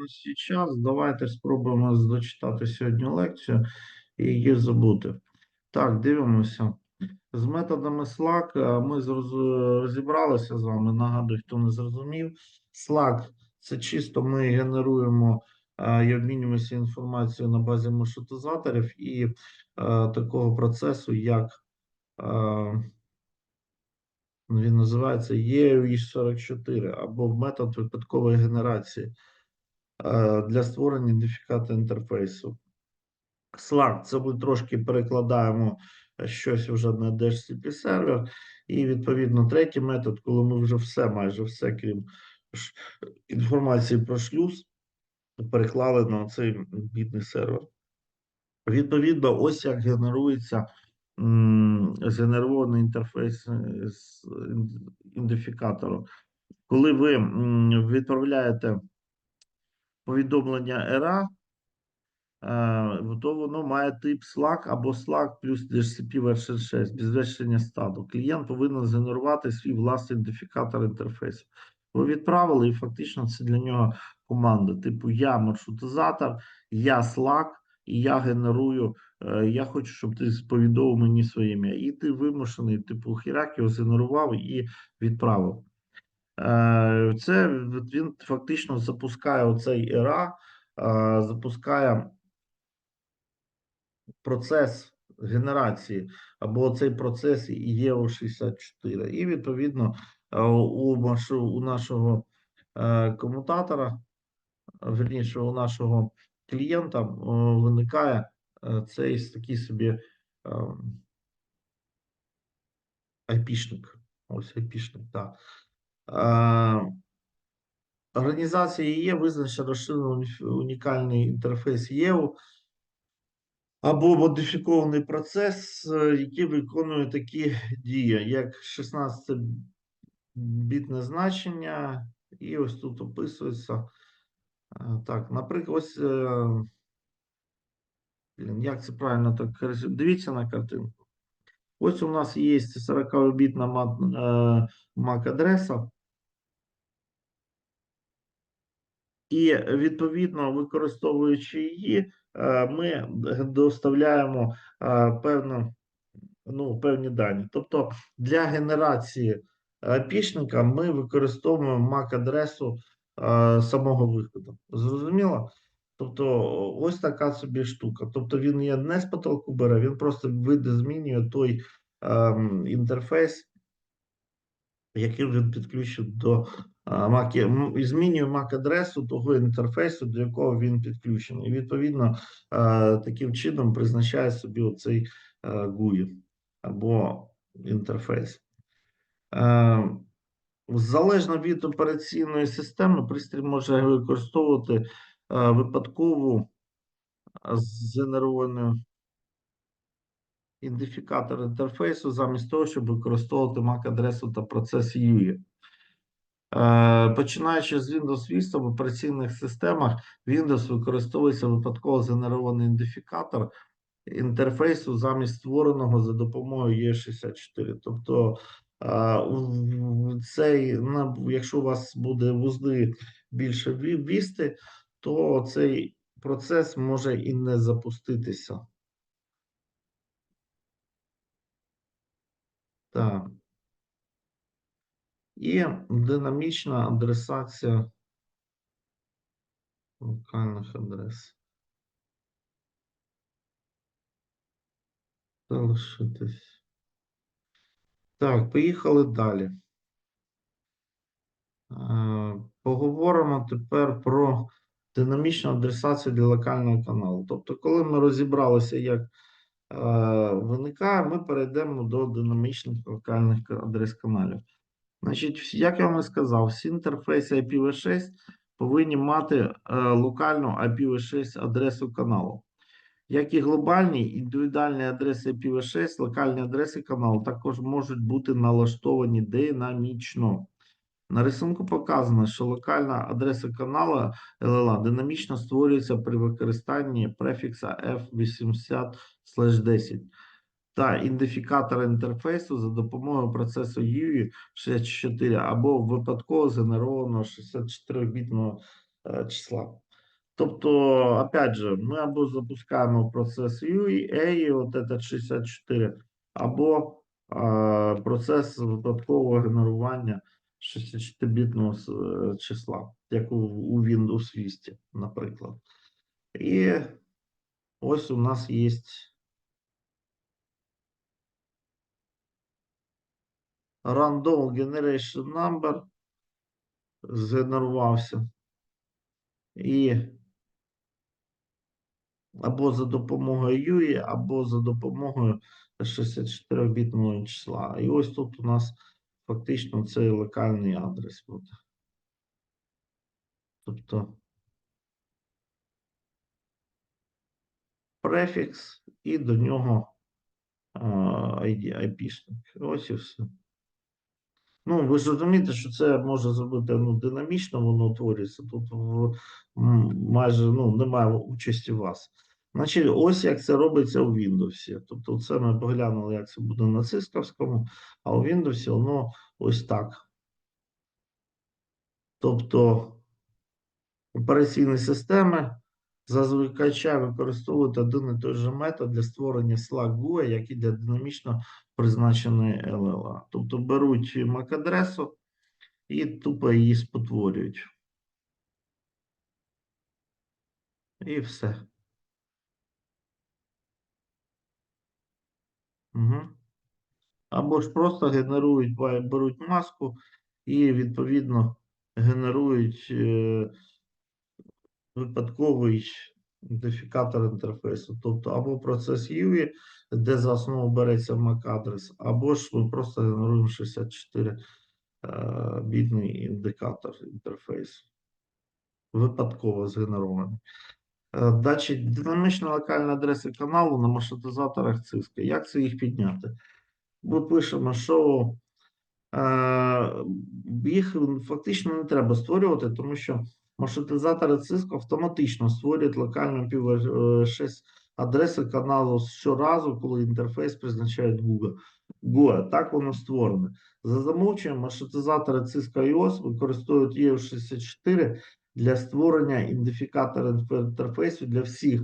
нас є час. Давайте спробуємо дочитати сьогодні лекцію і її забути. Так, дивимося. З методами Slack е, ми розібралися з вами. Нагадую, хто не зрозумів. Slack це чисто ми генеруємо е, і обмінюємося інформацією на базі маршрутизаторів і е, такого процесу, як е, він називається EUI44 або метод випадкової генерації для створення ідентифікатора інтерфейсу. Slack, це ми трошки перекладаємо е, щось вже на DHCP сервер. І відповідно третій метод, коли ми вже все, майже все, крім інформації про шлюз, переклали на цей бідний сервер. Відповідно, ось як генерується згенерований інтерфейс е, з ідентифікатору. Коли ви відправляєте повідомлення ERA, е, то воно має тип Slack або Slack плюс DHCP версія 6 без введення стату. Клієнт повинен згенерувати свій власний ідентифікатор інтерфейсу. Ви відправили, і фактично це для нього команда. Типу, я маршрутизатор, я Slack, і я генерую. е, Я хочу, щоб ти повідомив мені своє ім'я. І ти вимушений, типу, хірак його згенерував і відправив. Е, Це він фактично запускає оцей ERA, е, запускає процес генерації, або цей процес і ЄО64. І відповідно е, у у нашого комутатора, верніше, у нашого клієнта виникає цей такий собі айпішник. Ось айпішник, так. Організація є визначена розширений унікальний інтерфейс ЄУ або модифікований процес, який виконує такі дії, як 16-бітне значення, і ось тут описується. е, Так, наприклад, ось. Блін, як це правильно так? Дивіться на картинку. Ось у нас є 40-бітна MAC-адреса. І відповідно, використовуючи її, е, ми доставляємо е, певну, ну, певні дані. Тобто для генерації пішника ми використовуємо MAC-адресу е, самого виходу. Зрозуміло? Тобто, ось така собі штука. Тобто він є не з потолку бере, він просто видозмінює той ем, інтерфейс, який він підключив до MAC, змінює MAC-адресу того інтерфейсу, до якого він підключений. І відповідно таким чином призначає собі оцей GUI або інтерфейс. Залежно від операційної системи, пристрій може використовувати випадкову згенеровану ідентифікатор інтерфейсу замість того, щоб використовувати MAC-адресу та процес UI. Е, Починаючи з Windows Vista в операційних системах, Windows використовується випадково згенерований ідентифікатор інтерфейсу замість створеного за допомогою E64. Тобто, е, цей, якщо у вас буде вузли більше ві- вісти, то цей процес може і не запуститися. Так. І динамічна адресація локальних адрес. Залишитись. Так, поїхали далі. Е, Поговоримо тепер про динамічну адресацію для локального каналу. Тобто, коли ми розібралися, як е, виникає, ми перейдемо до динамічних локальних адрес каналів. Значить, як я вам і сказав, всі інтерфейси IPv6 повинні мати е, локальну IPv6 адресу каналу. Як і глобальні, індивідуальні адреси IPv6, локальні адреси каналу також можуть бути налаштовані динамічно. На рисунку показано, що локальна адреса каналу LLA динамічно створюється при використанні префікса F80/10 та ідентифікатора інтерфейсу за допомогою процесу UVI 64 або випадково згенерованого 64-бітного е, числа. Тобто, опять же, ми або запускаємо процес UA, от этот 64, або а, процес випадкового генерування 64-бітного е, числа, як у, у Windows Vista, наприклад. І ось у нас є random generation number згенерувався. І або за допомогою UI, або за допомогою 64-бітного числа. І ось тут у нас фактично цей локальний адрес буде. Тобто префікс і до нього IP-шник. Ось і все. Ну, ви ж розумієте, що це може зробити ну, динамічно, воно утворюється. Тут майже ну, немає участі вас. Значить, ось як це робиться у Windows. Тобто, це ми поглянули, як це буде на цисковському, а у Windows воно ось так. Тобто операційні системи зазвичай використовують один і той же метод для створення Slack GUI, як і для динамічно призначеної LLA. Тобто беруть MAC-адресу і тупо її спотворюють. І все. Угу. Або ж просто генерують, беруть маску і відповідно генерують е, випадковий ідентифікатор інтерфейсу. Тобто або процес UVI, де за основу береться MAC-адрес, або ж ми просто генеруємо 64 е, бітний індикатор інтерфейсу. Випадково згенерований. Е, Значить, динамічна локальна адреса каналу на маршрутизаторах Cisco. Як це їх підняти? Ми пишемо, що е, їх фактично не треба створювати, тому що маршрутизатори Cisco автоматично створюють локальну IPv6 адреси каналу щоразу, коли інтерфейс призначають Google. Go, так воно створене. За замовченням, маршрутизатори Cisco iOS використовують EO64 для створення ідентифікатора інтерфейсу для всіх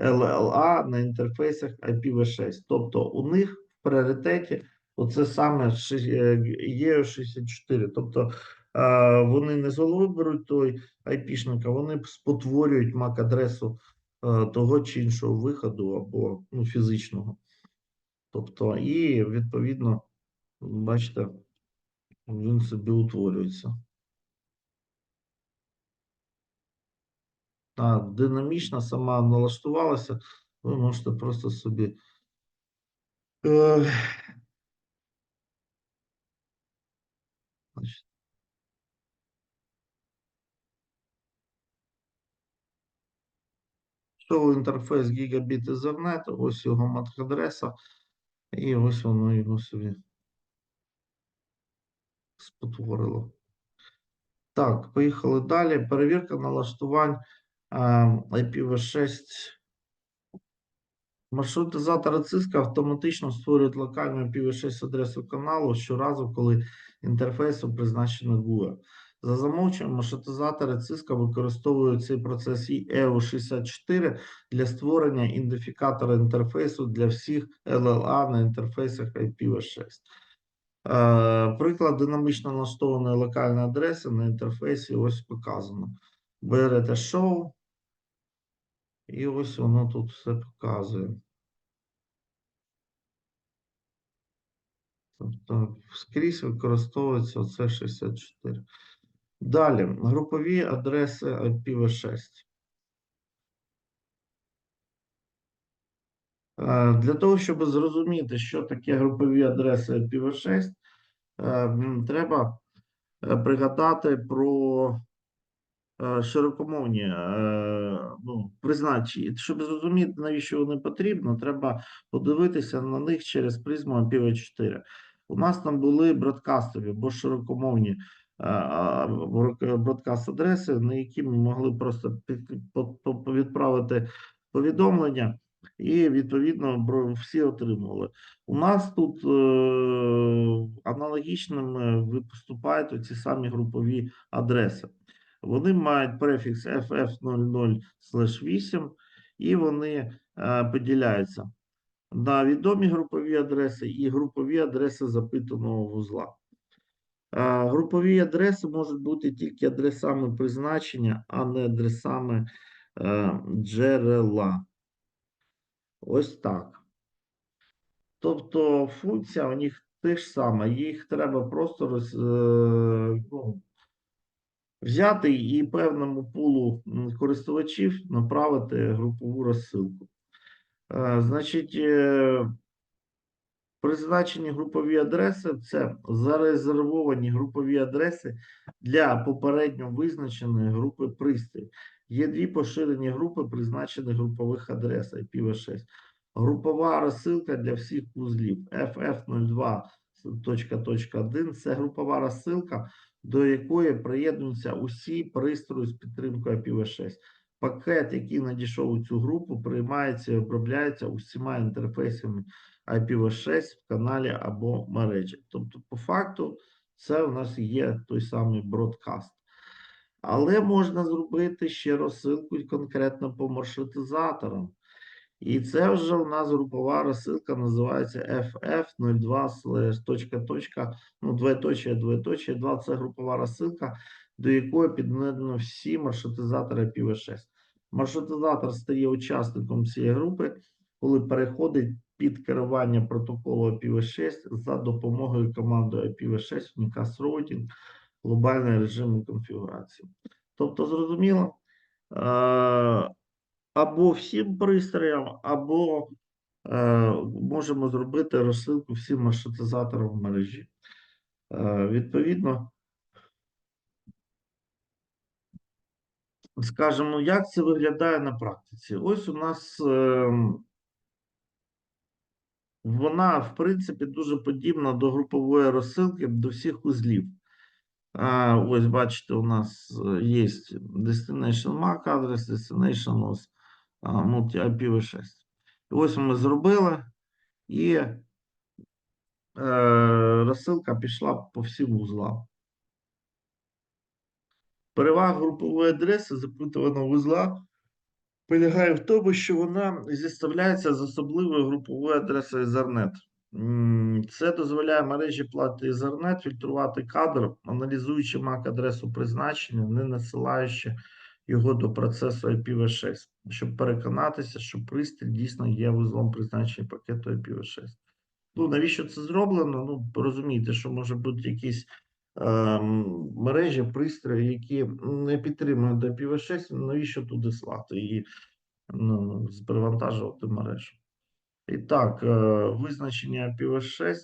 LLA на інтерфейсах IPv6. Тобто у них в пріоритеті оце саме EO64. Тобто е, вони не з голови беруть той IP-шник, вони спотворюють MAC-адресу е, того чи іншого виходу або ну, фізичного. Тобто, і відповідно, бачите, він собі утворюється. А динамічно сама налаштувалася, ви можете просто собі. Е, значить, Що інтерфейс Gigabit Ethernet, ось його MAC-адреса, і ось воно його собі спотворило. Так, поїхали далі. Перевірка налаштувань IPv6. Маршрутизатори Cisco автоматично створюють локальну IPv6 адресу каналу щоразу, коли інтерфейсу призначено GUI. За замовченням, маршрутизатори Cisco використовують цей процес EU64 для створення ідентифікатора інтерфейсу для всіх LLA на інтерфейсах IPv6. Е, Приклад динамічно налаштованої локальної адреси на інтерфейсі ось показано. Берете show, і ось воно тут все показує. Тобто скрізь використовується оце 64. Далі, групові адреси IPv6. Е, Для того, щоб зрозуміти, що таке групові адреси IPv6, е, треба е, пригадати про широкомовні ну, призначення. Щоб зрозуміти, навіщо вони потрібні, треба подивитися на них через призму IPv4. У нас там були бродкастові або широкомовні бродкаст адреси, на які ми могли просто відправити повідомлення, і відповідно всі отримували. У нас тут е, аналогічними виступають ці самі групові адреси. Вони мають префікс FF00/8 і вони е, поділяються на відомі групові адреси і групові адреси запитаного вузла. Групові адреси можуть бути тільки адресами призначення, а не адресами е, джерела. Ось так. Тобто функція у них те ж саме, їх треба просто роз, е, ну, взяти і певному пулу користувачів направити групову розсилку. Е, Значить, призначені групові адреси це зарезервовані групові адреси для попередньо визначеної групи пристроїв. Є дві поширені групи призначених групових адрес IPv6. Групова розсилка для всіх вузлів FF02.1 це групова розсилка, до якої приєднуються усі пристрої з підтримкою IPv6. Пакет, який надійшов у цю групу, приймається і обробляється усіма інтерфейсами IPv6 в каналі або мережі. Тобто, по факту, це у нас є той самий бродкаст. Але можна зробити ще розсилку конкретно по маршрутизаторам. І це вже у нас групова розсилка називається FF02 slash точка, точка, ну, двоеточие, двоеточие, 2 це групова розсилка, до якої під'єднано всі маршрутизатори IPv6. Маршрутизатор стає учасником цієї групи, коли переходить під керування протоколу IPv6 за допомогою команди IPv6 Unicast Routing глобальний режим конфігурації. Тобто, зрозуміло, е, або всім пристроям, або е, можемо зробити розсилку всім маршрутизаторам в мережі. Е, відповідно, скажімо, як це виглядає на практиці? Ось у нас ем, вона, в принципі, дуже подібна до групової розсилки до всіх узлів. А, ось бачите, у нас е, є Destination MAC адрес, Destination multi IPv6. І Ось ми зробили, і е, розсилка пішла по всім вузлам. Перевага групової адреси запитуваного вузла полягає в тому, що вона зіставляється з особливою груповою адресою Ethernet. Це дозволяє мережі плати Ethernet фільтрувати кадр, аналізуючи MAC-адресу призначення, не насилаючи його до процесу IPv6, щоб переконатися, що пристрій дійсно є вузлом призначення пакету IPv6. Ну, навіщо це зроблено? Ну, розумієте, що може бути якісь мережі, пристрої, які не підтримують до IPv6, навіщо туди слати і ну, перевантажувати мережу. І так, е, визначення IPv6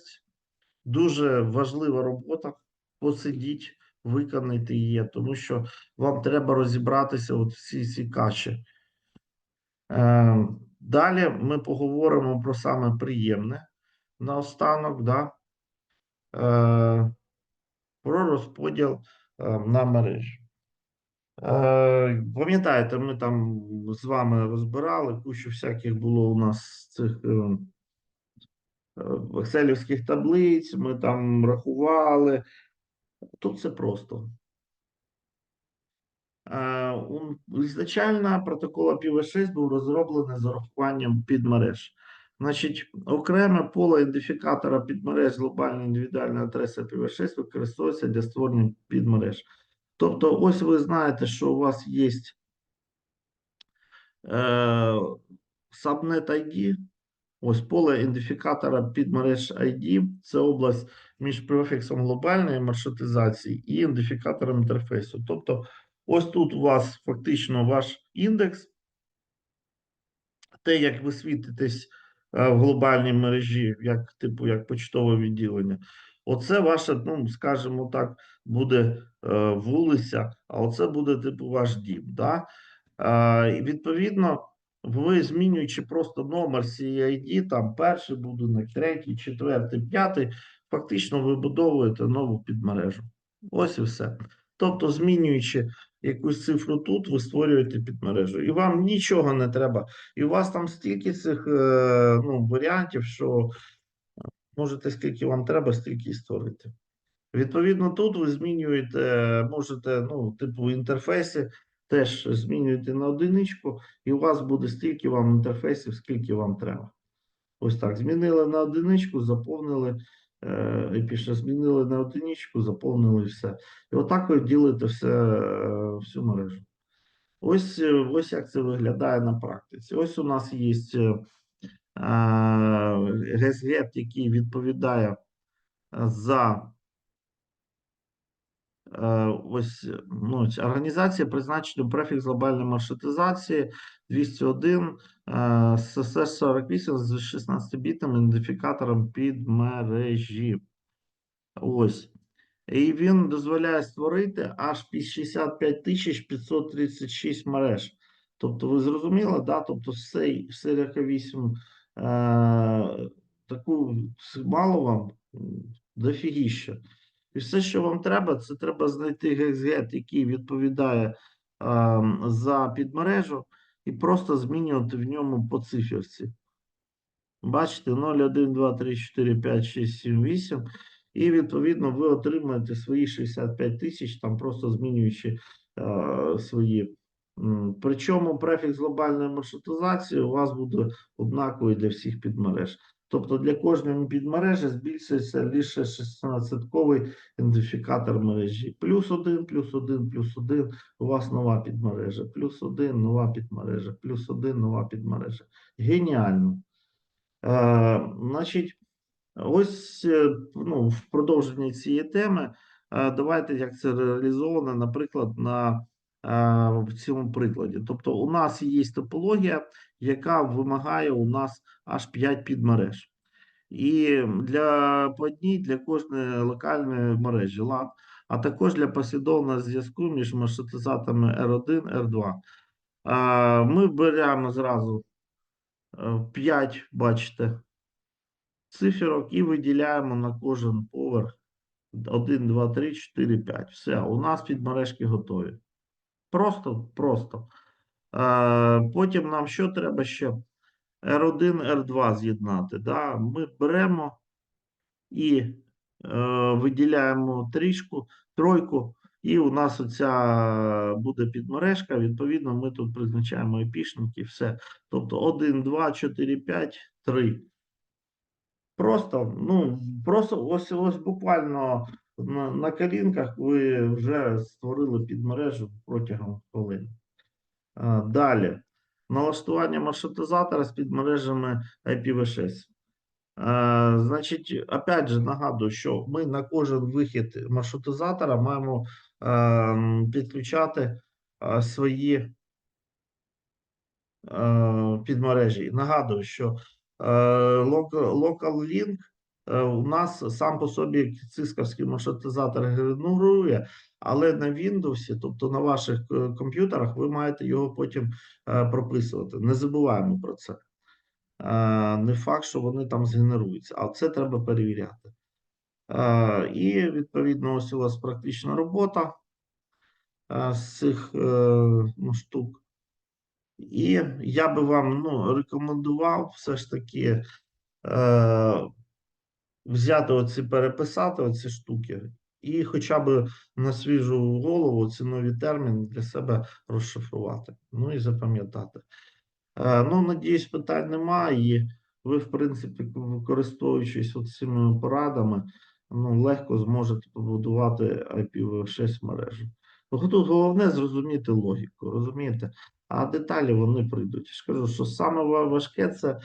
дуже важлива робота. Посидіть, виконайте її, тому що вам треба розібратися от всі ці каші. Е, Далі ми поговоримо про саме приємне наостанок, да? Е, про розподіл е, на мережі. Е, Пам'ятаєте, ми там з вами розбирали, кучу всяких було у нас цих е, екселівських таблиць, ми там рахували. Тут все просто. Ізначально протокол IPv6 був розроблений з урахуванням підмереж. Значить, окреме поле ідентифікатора підмереж глобальної індивідуальної адреси IPv6 використовується для створення підмереж. Тобто, ось ви знаєте, що у вас є е, Subnet ID, ось поле ідентифікатора підмереж ID, це область між префіксом глобальної маршрутизації і ідентифікатором інтерфейсу. Тобто, ось тут у вас фактично ваш індекс, те, як ви світитесь в глобальній мережі, як типу як почтове відділення. Оце ваше, ну скажімо так, буде е, вулиця, а оце буде типу ваш дім. Да? Е, відповідно, ви змінюючи просто номер CID, там перший будинок, третій, четвертий, п'ятий, фактично вибудовуєте нову підмережу. Ось і все. Тобто, змінюючи якусь цифру тут, ви створюєте підмережу. І вам нічого не треба. І у вас там стільки цих е, ну, варіантів, що можете скільки вам треба, стільки і створити. Відповідно, тут ви змінюєте, можете, ну, типу, в інтерфейсі теж змінюєте на одиничку, і у вас буде стільки вам інтерфейсів, скільки вам треба. Ось так. Змінили на одиничку, заповнили, е, піше змінили на одиничку, заповнили все. І отак ви ділите все, е, всю мережу. Ось, е, ось як це виглядає на практиці. Ось у нас є гесгет, який відповідає е, за е, ось ну, організація призначена префікс глобальної маршрутизації 201 е, СС 48 з 16 бітним ідентифікатором під мережі. Ось. І він дозволяє створити аж 65 536 мереж. Тобто, ви зрозуміли, да? Тобто, цей Серіка 8 е, таку мало вам дофігіще. І все, що вам треба, це треба знайти гексгет, який відповідає е, за підмережу, і просто змінювати в ньому по циферці. Бачите, 0, 1, 2, 3, 4, 5, 6, 7, 8. І відповідно ви отримаєте свої 65 тисяч, там просто змінюючи е, свої. Причому префікс глобальної маршрутизації у вас буде однаковий для всіх підмереж. Тобто для кожної підмережі збільшується лише 16-ковий ідентифікатор мережі. Плюс один, плюс один, плюс один. У вас нова підмережа, плюс один, нова підмережа, плюс один, нова підмережа. Геніально. Е, значить, ось е, ну, в продовженні цієї теми, е, давайте як це реалізовано, наприклад, на е, в цьому прикладі. Тобто, у нас є топологія, яка вимагає у нас аж 5 підмереж. І для по одній для кожної локальної мережі LAN, а також для послідовного зв'язку між маршрутизаторами R1 R2. Е, Ми беремо зразу 5, бачите, циферок і виділяємо на кожен поверх 1, 2, 3, 4, 5. Все, у нас підмережки готові. Просто, просто. Е, Потім нам що треба ще? R1, R2 з'єднати. Да? Ми беремо і е, виділяємо трішку, тройку, і у нас оця буде підмережка. Відповідно, ми тут призначаємо епішники, все. Тобто 1, 2, 4, 5, 3. Просто, ну, просто ось ось буквально на, на колінках ви вже створили підмережу протягом хвилин. Далі. Налаштування маршрутизатора з підмережами IPv6. Значить, опять же, нагадую, що ми на кожен вихід маршрутизатора маємо підключати свої підмережі. Нагадую, що local, link у нас сам по собі цисковський маршрутизатор генерує, але на Windows, тобто на ваших е, комп'ютерах, ви маєте його потім е, прописувати. Не забуваємо про це. Е, Не факт, що вони там згенеруються, а це треба перевіряти. Е, І відповідно, ось у вас практична робота е, з цих е, ну, штук. І я би вам ну, рекомендував все ж таки е, взяти оці, переписати оці штуки, і хоча б на свіжу голову ці нові терміни для себе розшифрувати. Ну і запам'ятати. Е, ну, надіюсь, питань немає, і ви, в принципі, використовуючись цими порадами, ну, легко зможете побудувати IPv6 мережу. Бо Тут головне зрозуміти логіку, розумієте? А деталі вони прийдуть. Я ж кажу, що саме важке це е,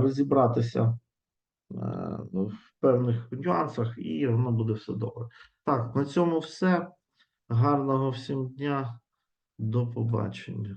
розібратися в певних нюансах, і воно буде все добре. Так, на цьому все. Гарного всім дня. До побачення.